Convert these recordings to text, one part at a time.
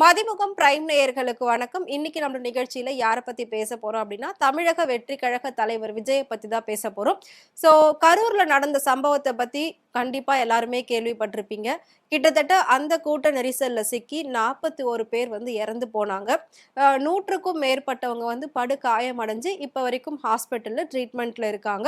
Mathimugam prime நேயர்களுக்கு வணக்கம். இன்னைக்கு நம்ம நிகழ்ச்சியில யாரை பத்தி பேச போறோம் அப்படின்னா தமிழக வெற்றி கழக தலைவர் விஜயை பத்தி தான் பேச போறோம். ஸோ கரூர்ல நடந்த சம்பவத்தை பத்தி கண்டிப்பா எல்லாருமே கேள்விப்பட்டிருப்பீங்க. கிட்டத்தட்ட அந்த கூட்ட நெரிசல்ல சிக்கி நாற்பத்தி ஒரு பேர் வந்து இறந்து போனாங்க. நூற்றுக்கும் மேற்பட்டவங்க வந்து படு காயமடைஞ்சு இப்போ வரைக்கும் ஹாஸ்பிட்டல்ல ட்ரீட்மெண்ட்ல இருக்காங்க.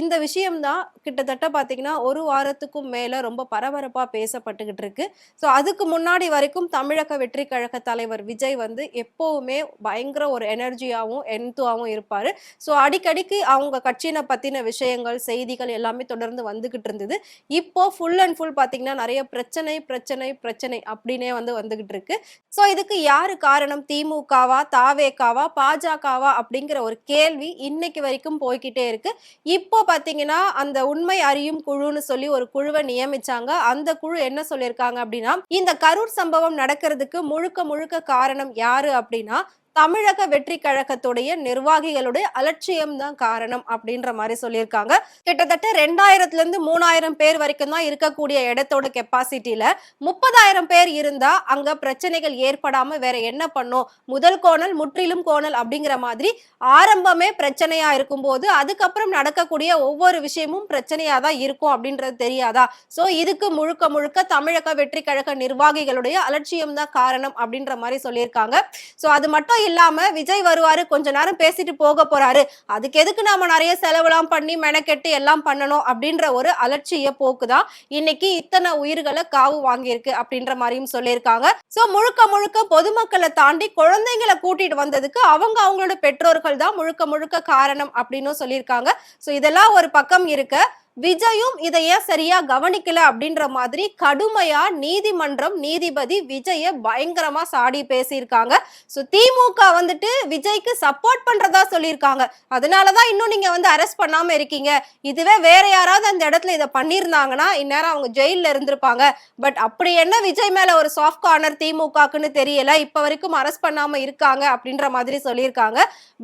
இந்த விஷயம்தான் கிட்டத்தட்ட பார்த்தீங்கன்னா ஒரு வாரத்துக்கும் மேல ரொம்ப பரபரப்பா பேசப்பட்டுக்கிட்டு இருக்கு. ஸோ அதுக்கு முன்னாடி வரைக்கும் தமிழக வெற்றி கழக தலைவர் விஜய் வந்து எப்போவுமே பயங்கர ஒரு எனர்ஜியாகவும் என்துவாகவும் இருப்பார். ஸோ அடிக்கடிக்கு அவங்க கட்சியினை பற்றின விஷயங்கள் செய்திகள் எல்லாமே தொடர்ந்து வந்துகிட்டு இருந்தது. இப்போ ஃபுல் அண்ட் ஃபுல் பார்த்தீங்கன்னா நிறைய பிரச்சனை பிரச்சனை பிரச்சனை அப்படின்னே வந்து வந்துகிட்டு இருக்கு. ஸோ இதுக்கு யாரு காரணம்? திமுகவா தாவேக்காவா பாஜகவா அப்படிங்கிற ஒரு கேள்வி இன்னைக்கு வரைக்கும் போய்கிட்டே இருக்கு. இப்போ பார்த்தீங்கன்னா அந்த உண்மை அறியும் குழுன்னு சொல்லி ஒரு குழுவை நியமிச்சாங்க. அந்த குழு என்ன சொல்லியிருக்காங்க அப்படின்னா இந்த கரூர் சம்பவம் நடக்கிறதுக்கு முழுக்க முழுக்க காரணம் யாரு அப்படின்னா தமிழக வெற்றி கழகத்துடைய நிர்வாகிகளுடைய அலட்சியம் தான் காரணம் அப்படின்ற மாதிரி சொல்லியிருக்காங்க. கிட்டத்தட்ட ரெண்டாயிரத்துல இருந்து மூணாயிரம் பேர் வரைக்கும் தான் இருக்கக்கூடிய இடத்தோட கெப்பாசிட்டியில முப்பதாயிரம் பேர் இருந்தா அங்க பிரச்சனைகள் ஏற்படாம வேற என்ன பண்ணும்? முதல் கோணல் முற்றிலும் கோணல் அப்படிங்கிற மாதிரி ஆரம்பமே பிரச்சனையா இருக்கும்போது அதுக்கப்புறம் நடக்கக்கூடிய ஒவ்வொரு விஷயமும் பிரச்சனையா தான் இருக்கும் அப்படின்றது தெரியாதா? சோ இதுக்கு முழுக்க முழுக்க தமிழக வெற்றி கழக நிர்வாகிகளுடைய அலட்சியம் தான் காரணம் அப்படின்ற மாதிரி சொல்லியிருக்காங்க. சோ அது மட்டும் இல்லாம விஜய் வருவாரு. கொஞ்ச நேரம் பேசிட்டு போக போறாரு. அதுக்கு எதுக்கு நாம நிறைய செலவுலாம் பண்ணி மெனக்கெட்டு எல்லாம் பண்ணணும் அப்படின்ற ஒரு அலட்சிய போக்குதான் இன்னைக்கு இத்தனை உயிர்களை காவு வாங்கியிருக்கு அப்படின்ற மாதிரியும் சொல்லியிருக்காங்க. சோ முழுக்க முழுக்க பொதுமக்களை தாண்டி குழந்தைங்களை கூட்டிட்டு வந்ததுக்கு அவங்க அவங்களோட பெற்றோர்கள் தான் முழுக்க முழுக்க காரணம் அப்படின்னு சொல்லியிருக்காங்க. சோ இதெல்லாம் ஒரு பக்கம் இருக்க. விஜயும் இதை ஏன் சரியா கவனிக்கல அப்படின்ற மாதிரி கடுமையா நீதிமன்றம் நீதிபதி விஜய பயங்கரமா சாடி பேசியிருக்காங்க. ஸோ திமுக வந்துட்டு விஜய்க்கு சப்போர்ட் பண்றதா சொல்லியிருக்காங்க. அதனாலதான் இன்னும் நீங்க வந்து அரெஸ்ட் பண்ணாம இருக்கீங்க. இதுவே வேற யாராவது அந்த இடத்துல இதை பண்ணியிருந்தாங்கன்னா இந்நேரம் அவங்க ஜெயில இருந்திருப்பாங்க. பட் அப்படி என்ன விஜய் மேல ஒரு சாஃப்ட் கார்னர் திமுகக்குன்னு தெரியல. இப்ப வரைக்கும் அரெஸ்ட் பண்ணாம இருக்காங்க அப்படின்ற மாதிரி சொல்லியிருக்காங்க.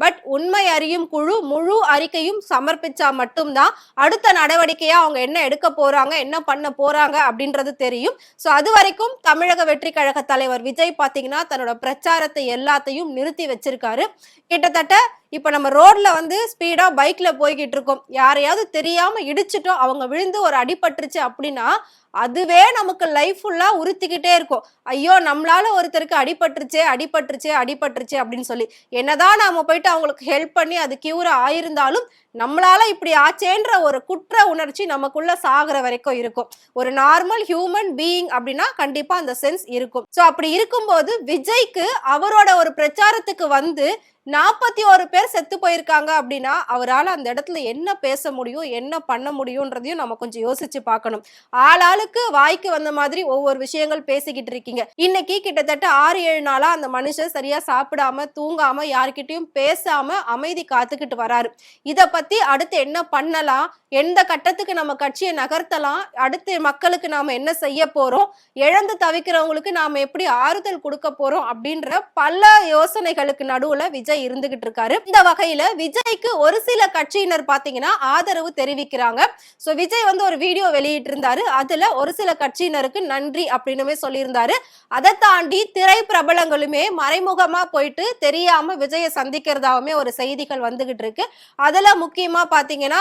பட் உண்மை அறியும் குழு முழு அறிக்கையும் சமர்ப்பிச்சா மட்டும்தான் அடுத்த நடவடிக்கையா அவங்க என்ன எடுக்க போறாங்க என்ன பண்ண போறாங்க அப்படின்றது தெரியும். சோ அது வரைக்கும் தமிழக வெற்றி கழக தலைவர் விஜய் பாத்தீங்கன்னா தன்னோட பிரச்சாரத்தை எல்லாத்தையும் நிறுத்தி வச்சிருக்காரு. கிட்டத்தட்ட இப்ப நம்ம ரோட்ல வந்து ஸ்பீடா பைக்ல போய்கிட்டு இருக்கோம். யாரையாவது தெரியாம இடிச்சிட்டோம் அவங்க விழுந்து ஒரு அடிபட்டுருச்சு அப்படின்னா அதுவே நமக்கு லைஃப் ஃபுல்லா உறுத்திக்கிட்டே இருக்கும். ஐயோ நம்மளால ஒருத்தருக்கு அடிபட்டுருச்சே அடிபட்டுருச்சே அடிபட்டுருச்சே அப்படின்னு சொல்லி. என்னதான் நாம போயிட்டு அவங்களுக்கு ஹெல்ப் பண்ணி அது கியூர் ஆயிருந்தாலும் நம்மளால இப்படி ஆச்சேன்ற ஒரு குற்ற உணர்ச்சி நமக்குள்ள சாகிற வரைக்கும் இருக்கும். ஒரு நார்மல் ஹியூமன் பீயிங் அப்படின்னா கண்டிப்பா அந்த சென்ஸ் இருக்கும். ஸோ அப்படி இருக்கும்போது விஜய்க்கு அவரோட ஒரு பிரச்சாரத்துக்கு வந்து நாற்பத்தி ஒரு பேர் செத்து போயிருக்காங்க அப்படின்னா அவரால் அந்த இடத்துல என்ன பேச முடியும் என்ன பண்ண முடியும்ன்றதையும் நம்ம கொஞ்சம் யோசிச்சு பார்க்கணும். ஆளாளுக்கு வாய்க்கு வந்த மாதிரி ஒவ்வொரு விஷயங்கள் பேசிக்கிட்டு இருக்கீங்க. இன்னைக்கு கிட்டத்தட்ட ஆறு ஏழு நாளா அந்த மனுஷன் சரியா சாப்பிடாம தூங்காம யார்கிட்டயும் பேசாம அமைதி காத்துக்கிட்டு வராரு. இதை பத்தி அடுத்து என்ன பண்ணலாம்? எந்த கட்டத்துக்கு நம்ம கட்சியை நகர்த்தலாம்? அடுத்து மக்களுக்கு நாம என்ன செய்ய போறோம்? இழந்து தவிக்கிறவங்களுக்கு நாம எப்படி ஆறுதல் கொடுக்க போறோம்? அப்படின்ற பல யோசனைகளுக்கு நடுவுல விஜய் இருந்துகிட்டு இருக்காரு. இந்த வகையில விஜய்க்கு ஒரு சில கட்சியினர் பாத்தீங்கன்னா ஆதரவு தெரிவிக்கிறாங்க. சோ விஜய் வந்து ஒரு வீடியோ வெளியிட்டு இருந்தாரு அதுல ஒரு சில கட்சியினருக்கு நன்றி அப்படின்னுமே சொல்லியிருந்தாரு. அதை தாண்டி திரை பிரபலங்களுமே மறைமுகமா போயிட்டு தெரியாம விஜயை சந்திக்கிறதாவுமே ஒரு செய்திகள் வந்துகிட்டு இருக்கு. அதுல முக்கியமா பாத்தீங்கன்னா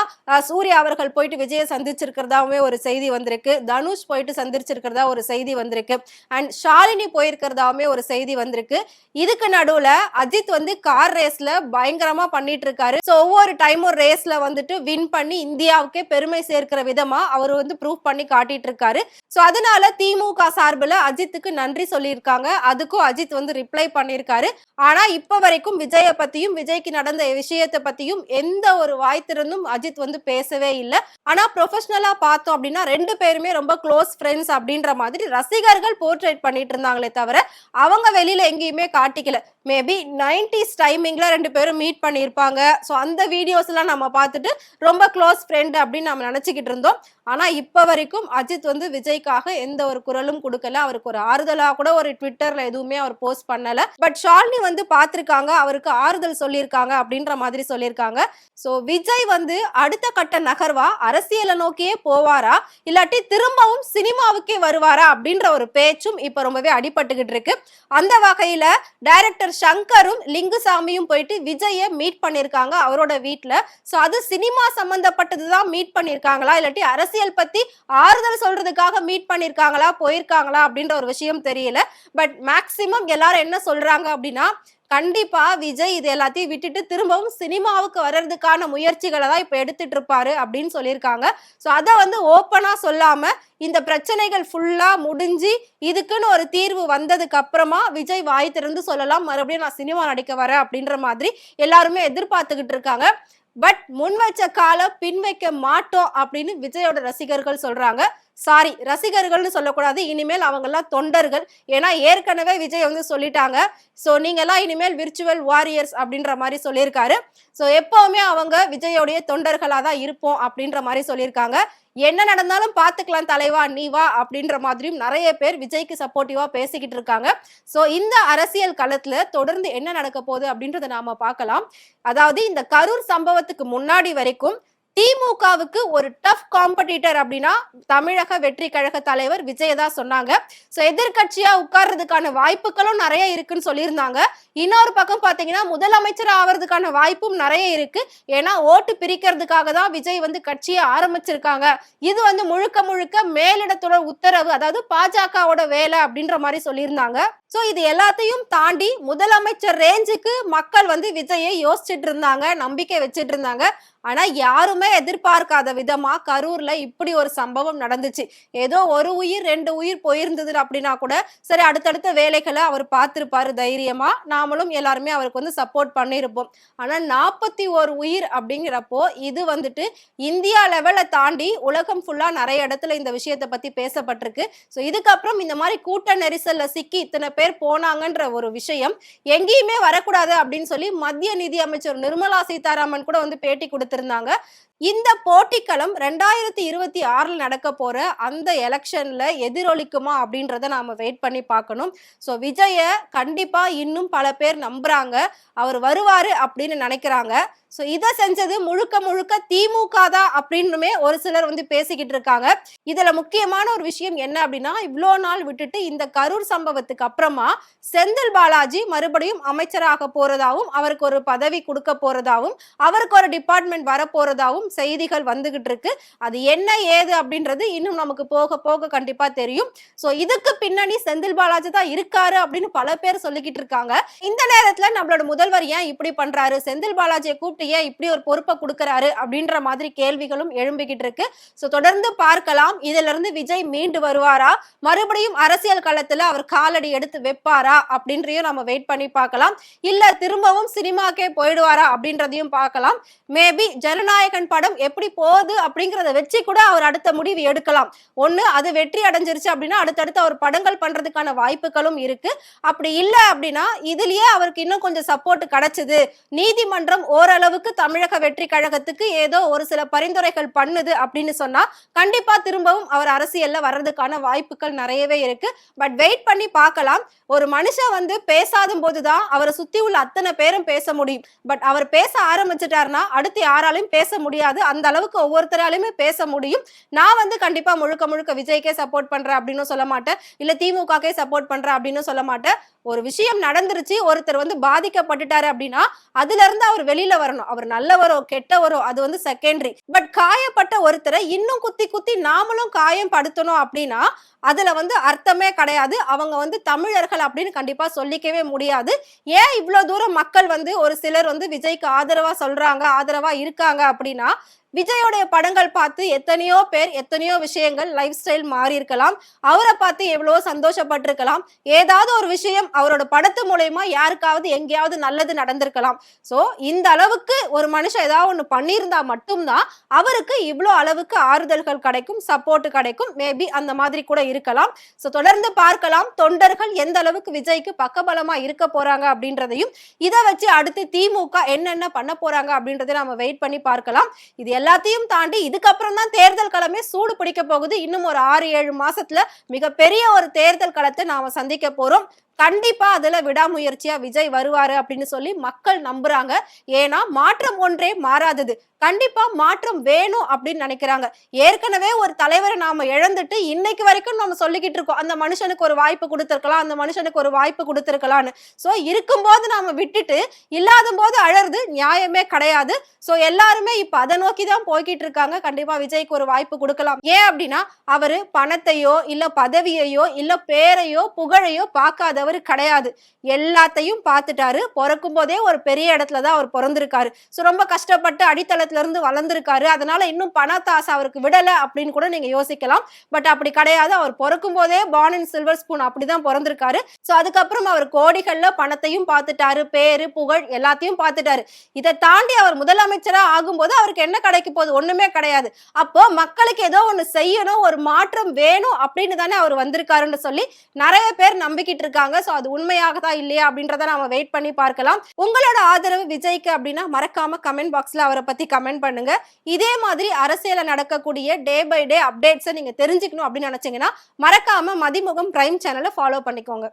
சூர்யா அவர்கள் போயிட்டு விஜயை சந்திச்சிருக்கிறதாவே ஒரு செய்தி வந்திருக்கு. தனுஷ் போயிட்டு சந்திச்சிருக்கிறதா ஒரு செய்தி வந்திருக்கு. அண்ட் ஷாலினி போயிருக்கிறதாவுமே ஒரு செய்தி வந்திருக்கு. இதுக்கு நடுவுல அஜித் வந்து கார் ரேஸ்ல பயங்கரமா பண்ணிட்டு இருக்காரு ஸோ ஒவ்வொரு டைமும் ரேஸ்ல வந்துட்டு வின் பண்ணி இந்தியாவுக்கே பெருமை சேர்க்கிற விதமா அவர் வந்து ப்ரூவ் பண்ணி காட்டிட்டு இருக்காரு ஸோ அதனால திமுக சார்பில் அஜித்துக்கு நன்றி சொல்லியிருக்காங்க. அதுக்கும் அஜித் வந்து ரிப்ளை பண்ணியிருக்காரு. ஆனா இப்ப வரைக்கும் விஜய பத்தியும் விஜய்க்கு நடந்த விஷயத்தை பத்தியும் எந்த ஒரு வாய் திறந்தும் அஜித் வந்து பேசவே இல்லை. ஆனா ப்ரொஃபஷனலா பார்த்தோம் அப்படின்னா ரெண்டு பேருமே ரொம்ப க்ளோஸ் ஃப்ரெண்ட்ஸ் அப்படின்ற மாதிரி ரசிகர்கள் போர்ட்ரேட் பண்ணிட்டு இருந்தாங்களே தவிர அவங்க வெளியில எங்கேயுமே காட்டிக்கல. மேபி நைன்டிஸ் டைமிங்ல ரெண்டு பேரும் மீட் பண்ணியிருப்பாங்க. ஸோ அந்த வீடியோஸ் எல்லாம் நம்ம பார்த்துட்டு ரொம்ப க்ளோஸ் ஃப்ரெண்ட் அப்படின்னு நம்ம நினச்சிக்கிட்டு இருந்தோம். ஆனா இப்ப வரைக்கும் அஜித் வந்து விஜய்க்காக எந்த ஒரு குரலும் கொடுக்கல. அவருக்கு ஒரு ஆறுதலா கூட ஒரு ட்விட்டர்ல எதுவுமே அவர் போஸ்ட் பண்ணல. பட் ஷாலினி வந்து பார்த்திருக்காங்க. அவருக்கு ஆறுதல் சொல்லியிருக்காங்க அப்படின்ற மாதிரி சொல்லியிருக்காங்க. ஸோ விஜய் வந்து அடுத்த கட்ட நகர்வா? அரசியலை நோக்கியே போவாரா? இல்லாட்டி திரும்பவும் சினிமாவுக்கே வருவாரா? அப்படின்ற ஒரு பேச்சும் இப்ப ரொம்பவே அடிபட்டுக்கிட்டு இருக்கு. அந்த வகையில டைரக்டர் சங்கரும் லிங்குசாமியும் போயிட்டு விஜய மீட் பண்ணிருக்காங்க அவரோட வீட்ல. சோ அது சினிமா சம்மந்தப்பட்டது தான் மீட் பண்ணிருக்காங்களா? இல்லாட்டி அரசியல் பத்தி ஆறுதல் சொல்றதுக்காக மீட் பண்ணிருக்காங்களா? போயிருக்காங்களா? அப்படின்ற ஒரு விஷயம் தெரியல. பட் மேக்சிமம் எல்லாரும் என்ன சொல்றாங்க அப்படின்னா கண்டிப்பா விஜய் இது எல்லாத்தையும் விட்டுட்டு திரும்பவும் சினிமாவுக்கு வர்றதுக்கான முயற்சிகளை தான் இப்ப எடுத்துட்டு இருப்பாரு அப்படின்னு சொல்லியிருக்காங்க. ஸோ அதை வந்து ஓப்பனா சொல்லாம இந்த பிரச்சனைகள் ஃபுல்லா முடிஞ்சு இதுக்குன்னு ஒரு தீர்வு வந்ததுக்கு அப்புறமா விஜய் வாய் திறந்து சொல்லலாம் மறுபடியும் நான் சினிமா நடிக்க வரேன் அப்படின்ற மாதிரி எல்லாருமே எதிர்பார்த்துக்கிட்டு இருக்காங்க. பட் முன் வச்ச காலம் பின் வைக்க மாட்டோம் அப்படின்னு விஜயோட ரசிகர்கள் சொல்றாங்க. சாரி ரசிகர்கள்னு சொல்லக்கூடாது. இனிமேல் அவங்கெல்லாம் தொண்டர்கள். ஏன்னா ஏற்கனவே விஜய் வந்து சொல்லிட்டாங்க. ஸோ நீங்கள்லாம் இனிமேல் விர்ச்சுவல் வாரியர்ஸ் அப்படின்ற மாதிரி சொல்லியிருக்காரு. ஸோ எப்போவுமே அவங்க விஜயோடைய தொண்டர்களாக தான் இருப்போம் அப்படின்ற மாதிரி சொல்லியிருக்காங்க. என்ன நடந்தாலும் பார்த்துக்கலாம் தலைவா நீ வா அப்படின்ற மாதிரியும் நிறைய பேர் விஜய்க்கு சப்போர்ட்டிவாக பேசிக்கிட்டு இருக்காங்க. ஸோ இந்த அரசியல் களத்தில் தொடர்ந்து என்ன நடக்க போகுது அப்படின்றத நாம் பார்க்கலாம். அதாவது இந்த கரூர் சம்பவத்துக்கு முன்னாடி வரைக்கும் திமுகவுக்கு ஒரு டஃப் காம்படிட்டர் அப்படின்னா தமிழக வெற்றி கழக தலைவர் விஜய் தான் சொன்னாங்க. ஸோ எதிர்கட்சியா உட்கார்றதுக்கான வாய்ப்புகளும் நிறைய இருக்குன்னு சொல்லியிருந்தாங்க. இன்னொரு பக்கம் பார்த்தீங்கன்னா முதலமைச்சர் ஆவறதுக்கான வாய்ப்பும் நிறைய இருக்கு. ஏன்னா ஓட்டு பிரிக்கிறதுக்காக தான் விஜய் வந்து கட்சியை ஆரம்பிச்சிருக்காங்க. இது வந்து முழுக்க முழுக்க மேலிடத்தோட உத்தரவு அதாவது பாஜகவோட வேலை அப்படின்ற மாதிரி சொல்லியிருந்தாங்க. ஸோ இது எல்லாத்தையும் தாண்டி முதலமைச்சர் ரேஞ்சுக்கு மக்கள் வந்து விஜயை யோசிச்சுட்டு இருந்தாங்க நம்பிக்கை வச்சுட்டு இருந்தாங்க. ஆனா யாருமே எதிர்பார்க்காத விதமா கரூர்ல இப்படி ஒரு சம்பவம் நடந்துச்சு. ஏதோ ஒரு உயிர் ரெண்டு உயிர் போயிருந்தது அப்படின்னா கூட சரி அடுத்தடுத்த வேலைகளை அவர் பார்த்திருப்பாரு தைரியமா. நாமளும் எல்லாருமே அவருக்கு வந்து சப்போர்ட் பண்ணியிருப்போம். ஆனா நாற்பத்தி ஒரு உயிர் அப்படிங்கிறப்போ இது வந்துட்டு இந்தியா லெவலை தாண்டி உலகம் ஃபுல்லா நிறைய இடத்துல இந்த விஷயத்தை பத்தி பேசப்பட்டிருக்கு. ஸோ இதுக்கப்புறம் இந்த மாதிரி கூட்ட நெரிசல்ல சிக்கி இத்தனை பேர் போனாங்கன்ற ஒரு விஷயம் எங்கேயுமே வரக்கூடாது அப்படின்னு சொல்லி மத்திய நிதி அமைச்சர் நிர்மலா சீதாராமன் கூட வந்து பேட்டி கொடுத்திருந்தாங்க. இந்த போட்டிக்களம் ரெண்டாயிரத்தி இருபத்தி ஆறில் நடக்க போற அந்த எலெக்ஷன்ல எதிரொலிக்குமா அப்படின்றத நாம வெயிட் பண்ணி பார்க்கணும். ஸோ விஜய கண்டிப்பா இன்னும் பல பேர் நம்புறாங்க. அவர் வருவாரு அப்படின்னு நினைக்கிறாங்க. ஸோ இதை செஞ்சது முழுக்க முழுக்க திமுக தான் அப்படின்னுமே ஒரு சிலர் வந்து பேசிக்கிட்டு இருக்காங்க. இதுல முக்கியமான ஒரு விஷயம் என்ன அப்படின்னா இவ்வளோ நாள் விட்டுட்டு இந்த கரூர் சம்பவத்துக்கு அப்புறமா செந்தில் பாலாஜி மறுபடியும் அமைச்சராக போறதாவும் அவருக்கு ஒரு பதவி கொடுக்க போறதாவும் அவருக்கு ஒரு டிபார்ட்மெண்ட் வர போறதாவும் செய்திகள் வந்துகிட்டு இருக்கு. அது என்ன ஏது அப்படின்றது இன்னும் நமக்கு போக போக கண்டிப்பா தெரியும். ஸோ இதுக்கு பின்னணி செந்தில் பாலாஜி தான் இருக்காரு அப்படின்னு பல பேர் சொல்லிக்கிட்டு இருக்காங்க. இந்த நேரத்துல நம்மளோட முதல்வர் ஏன் இப்படி பண்றாரு? செந்தில் பாலாஜியை கூப்பிட்டு ஏன் இப்படி ஒரு பொறுப்பை கொடுக்கறாரு? அப்படின்ற மாதிரி கேள்விகளும் எழும்பிக்கிட்டு இருக்கு. ஸோ தொடர்ந்து பார்க்கலாம். இதுல இருந்து விஜய் மீண்டு வருவாரா? மறுபடியும் அரசியல் களத்துல அவர் காலடி எடுத்து வைப்பாரா? அப்படின்றையும் நம்ம வெயிட் பண்ணி பார்க்கலாம். இல்ல திரும்பவும் சினிமாக்கே போயிடுவாரா? அப்படின்றதையும் பார்க்கலாம். மேபி ஜனநாயகன் படம் எப்படி போகுது அப்படிங்கிறத வச்சு கூட அவர் அடுத்த முடிவு எடுக்கலாம். ஒண்ணு அது வெற்றி அடைஞ்சிருச்சு அப்படின்னா அடுத்தடுத்து அவர் படங்கள் பண்றதுக்கான வாய்ப்புகளும் இருக்கு. அப்படி இல்லை அப்படின்னா இதுலயே அவருக்கு இன்னும் கொஞ்சம் சப்போர்ட் கிடைச்சது. நீதிமன்றம் ஓரளவுக்கு தமிழக வெற்றி கழகத்துக்கு ஏதோ ஒரு சில பரிந்துரைகள் பண்ணுது அப்படின்னு சொன்னா கண்டிப்பா திரும்பவும் அவர் அரசியல்ல வர்றதுக்கான வாய்ப்புகள் நிறையவே இருக்கு. பட் வெயிட் பண்ணி பார்க்கலாம். ஒரு மனுஷன் வந்து பேசாத போதுதான் அவரை சுத்தி உள்ள அத்தனை பேரும் பேச முடியும். பட் அவர் பேச ஆரம்பிச்சிட்டாருன்னா அடுத்து யாராலையும் பேச முடியாது. அந்த அளவுக்கு ஒவ்வொருத்தராலையுமே பேச முடியும். நான் வந்து கண்டிப்பா முழுக்க முழுக்க விஜய்க்கே சப்போர்ட் பண்றேன் அப்படின்னு சொல்ல மாட்டேன். இல்ல திமுகக்கே சப்போர்ட் பண்றேன் அப்படின்னு சொல்ல மாட்டேன். ஒரு விஷயம் நடந்துருச்சு ஒருத்தர் வந்து பாதிக்கப்பட்டுட்டாரு அப்படின்னா அதுல இருந்து அவர் வெளியில வரணும். அவர் நல்லவரோ கெட்டவரோ அது வந்து செகண்டரி பட் காயப்பட்ட ஒருத்தரை இன்னும் குத்தி குத்தி நாமளும் காயம் படுத்தணும் அப்படின்னா அதுல வந்து அர்த்தமே கிடையாது. அவங்க வந்து தமிழர்கள் அப்படின்னு கண்டிப்பா சொல்லிக்கவே முடியாது. ஏன் இவ்வளவு தூரம் மக்கள் வந்து ஒரு சிலர் வந்து விஜய்க்கு ஆதரவா சொல்றாங்க ஆதரவா இருக்காங்க அப்படின்னா விஜயோடைய படங்கள் பார்த்து எத்தனையோ பேர் எத்தனையோ விஷயங்கள் லைஃப் ஸ்டைல் மாறி இருக்கலாம் அவரை பார்த்து எவ்வளவோ சந்தோஷப்பட்டிருக்கலாம். ஏதாவது ஒரு விஷயம் அவரோட படத்து மூலயமா யாருக்காவது எங்கேயாவது நல்லது நடந்திருக்கலாம். ஸோ இந்த அளவுக்கு ஒரு மனுஷன் ஏதாவது ஒன்று பண்ணியிருந்தா மட்டும்தான் அவருக்கு இவ்வளோ அளவுக்கு ஆறுதல்கள் கிடைக்கும் சப்போர்ட் கிடைக்கும். மேபி அந்த மாதிரி கூட இருக்கலாம். ஸோ தொடர்ந்து பார்க்கலாம். தொண்டர்கள் எந்த அளவுக்கு விஜய்க்கு பக்கபலமா இருக்க போறாங்க அப்படின்றதையும் இதை வச்சு அடுத்து திமுக என்னென்ன பண்ண போறாங்க அப்படின்றத நம்ம வெயிட் பண்ணி பார்க்கலாம். இது எல்லாத்தையும் தாண்டி இதுக்கப்புறம் தான் தேர்தல் களமே சூடு பிடிக்க போகுது. இன்னும் ஒரு ஆறு ஏழு மாசத்துல மிகப்பெரிய ஒரு தேர்தல் களத்தை நாம சந்திக்க போறோம். கண்டிப்பா அதுல விடாமுயற்சியா விஜய் வருவாரு அப்படின்னு சொல்லி மக்கள் நம்புறாங்க. ஏன்னா மாற்றம் ஒன்றே மாறாதது. கண்டிப்பா மாற்றம் வேணும் அப்படின்னு நினைக்கிறாங்க. ஏற்கனவே ஒரு தலைவரை நாம இழந்துட்டு இன்னைக்கு வரைக்கும் நம்ம சொல்லிக்கிட்டு இருக்கோம். அந்த மனுஷனுக்கு ஒரு வாய்ப்பு கொடுத்துருக்கலாம் அந்த மனுஷனுக்கு ஒரு வாய்ப்பு கொடுத்திருக்கலாம்னு. சோ இருக்கும்போது நாம விட்டுட்டு இல்லாத போது அழறது நியாயமே கிடையாது. சோ எல்லாருமே இப்ப அதை நோக்கி தான் போய்கிட்டு இருக்காங்க கண்டிப்பா விஜய்க்கு ஒரு வாய்ப்பு கொடுக்கலாம். ஏன் அப்படின்னா அவரு பணத்தையோ இல்ல பதவியையோ இல்ல பேரையோ புகழையோ பார்க்காதவர் கிடையாது. எல்லாத்தையும் பார்த்துட்டாரு. பிறக்கும் போதே ஒரு பெரிய இடத்துல தான் அவர் பிறந்திருக்காரு. சோ ரொம்ப கஷ்டப்பட்டு அடித்தளத்துல இருந்து வளர்ந்திருக்காரு. அதனால இன்னும் பணத்தாசை அவருக்கு விடல அப்படின்னு கூட நீங்க யோசிக்கலாம். பட் அப்படி கிடையாது. அவர் பிறக்கும் போதே பான் அண்ட் சில்வர் ஸ்பூன் அப்படிதான் பிறந்திருக்காரு. சோ அதுக்கப்புறம் அவர் கோடிகள்ல பணத்தையும் பார்த்துட்டாரு. பேரு புகழ் எல்லாத்தையும் பார்த்துட்டாரு. இதை தாண்டி அவர் முதலமைச்சரா ஆகும்போது அவருக்கு என்ன கிடைக்க போகுது. ஒண்ணுமே கிடையாது. அப்போ மக்களுக்கு ஏதோ ஒன்னு செய்யணும் ஒரு மாற்றம் வேணும் அப்படின்னு தானே அவர் வந்திருக்காருன்னு சொல்லி நிறைய பேர் நம்பிக்கிட்டு இருக்காங்க. சோ அது உண்மையாக தான் இல்லையா அப்படின்றத நாம வெயிட் பண்ணி பார்க்கலாம். உங்களோட ஆதரவு விஜய்க்கு அப்படின்னா மறக்காம கமெண்ட் பாக்ஸ்ல அவரை பத்தி கமெண்ட் பண்ணுங்க. இதே மாதிரி அரசியல நடக்கக்கூடிய டே பை டே அப்டேட்ஸை நீங்க தெரிஞ்சுக்கணும் அப்படின்னு நினைச்சீங்கன்னா மறக்காம மதிமுகம் பிரைம் சேனலை ஃபாலோ பண்ணிக்கோங்க.